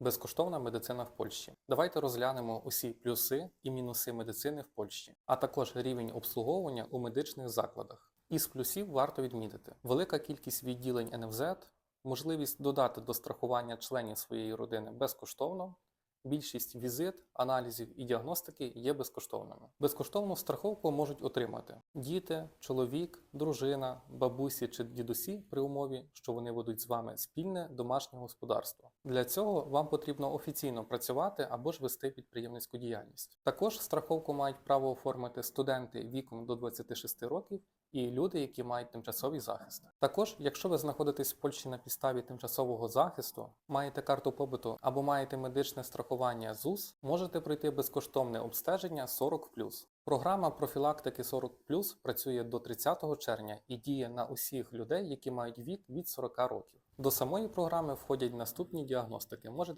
Безкоштовна медицина в Польщі. Давайте розглянемо усі плюси і мінуси медицини в Польщі, а також рівень обслуговування у медичних закладах. Із плюсів варто відмітити велика кількість відділень НФЗ, можливість додати до страхування членів своєї родини безкоштовно. Більшість візит, аналізів і діагностики є безкоштовними. Безкоштовну страховку можуть отримати діти, чоловік, дружина, бабусі чи дідусі при умові, що вони ведуть з вами спільне домашнє господарство. Для цього вам потрібно офіційно працювати або ж вести підприємницьку діяльність. Також страховку мають право оформити студенти віком до 26 років і люди, які мають тимчасовий захист. Також, якщо ви знаходитесь в Польщі на підставі тимчасового захисту, маєте карту побуту або маєте медичне страхування ЗУС, можете пройти безкоштовне обстеження 40+. Програма профілактики 40+, працює до 30 червня і діє на усіх людей, які мають вік від 40 років. До самої програми входять наступні діагностики. Можете